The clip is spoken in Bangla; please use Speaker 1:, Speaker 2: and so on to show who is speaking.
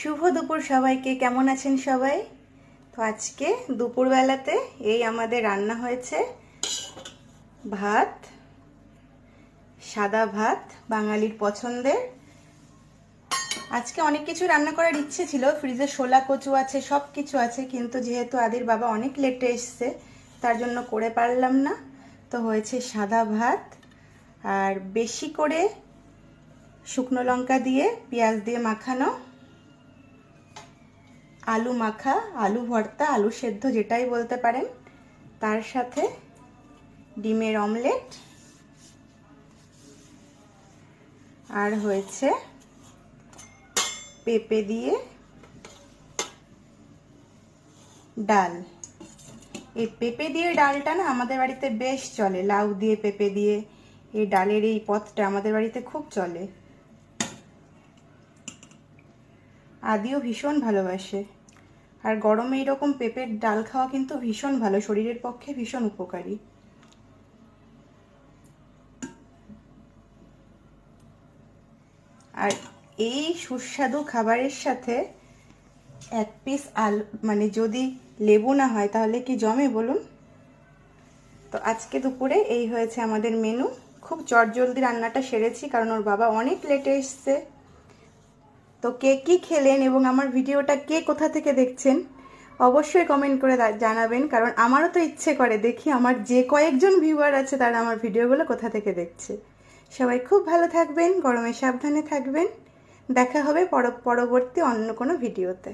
Speaker 1: শুভ দুপুর সবাইকে, কেমন আছেন সবাই? তো আজকে দুপুরবেলাতে এই আমাদের রান্না হয়েছে ভাত, সাদা ভাত, বাঙালির পছন্দের। আজকে অনেক কিছু রান্না করার ইচ্ছে ছিল, ফ্রিজে শোলা কচু আছে সব কিছু আছে, কিন্তু যেহেতু আদির বাবা অনেক লেটে এসছে, তার জন্য করে পারলাম না। তো হয়েছে সাদা ভাত, আর বেশি করে শুকনো লঙ্কা দিয়ে পেঁয়াজ দিয়ে মাখানো। আলু মাখা, আলু ভর্তা, আলু সেদ্ধ যেটাই বলতে পারেন। তার সাথে ডিমের অমলেট। আর হয়েছে পেঁপে দিয়ে ডাল। এই পেঁপে দিয়ে ডালটা না আমাদের বাড়িতে বেশ চলে। লাউ দিয়ে পেঁপে দিয়ে। এই ডালের এই পথটা আমাদের বাড়িতে খুব চলে। আদিও ভীষণ ভালোবাসে। আর গরমে এইরকম পেঁপের ডাল খাওয়া কিন্তু ভীষণ ভালো, শরীরের পক্ষে ভীষণ উপকারী। আর এই সুস্বাদু খাবারের সাথে এক পিস আলু মানে যদি লেবু না হয় তাহলে কি জমে বলুন? তো আজকে দুপুরে এই হয়েছে আমাদের মেনু খুব চটজলদি রান্নাটা সেরেছি কারণ ওর বাবা অনেক লেটে এসছে। তো কে কী খেলেন এবং আমার ভিডিওটা কে কোথা থেকে দেখছেন, অবশ্যই কমেন্ট করে জানাবেন, কারণ আমারও তো ইচ্ছে করে দেখি আমার যে কয়েকজন ভিউয়ার আছে তারা আমার ভিডিওগুলো কোথা থেকে দেখছে। সবাই খুব ভালো থাকবেন, গরমে সাবধানে থাকবেন, দেখা হবে পরবর্তী অন্য কোনো ভিডিওতে।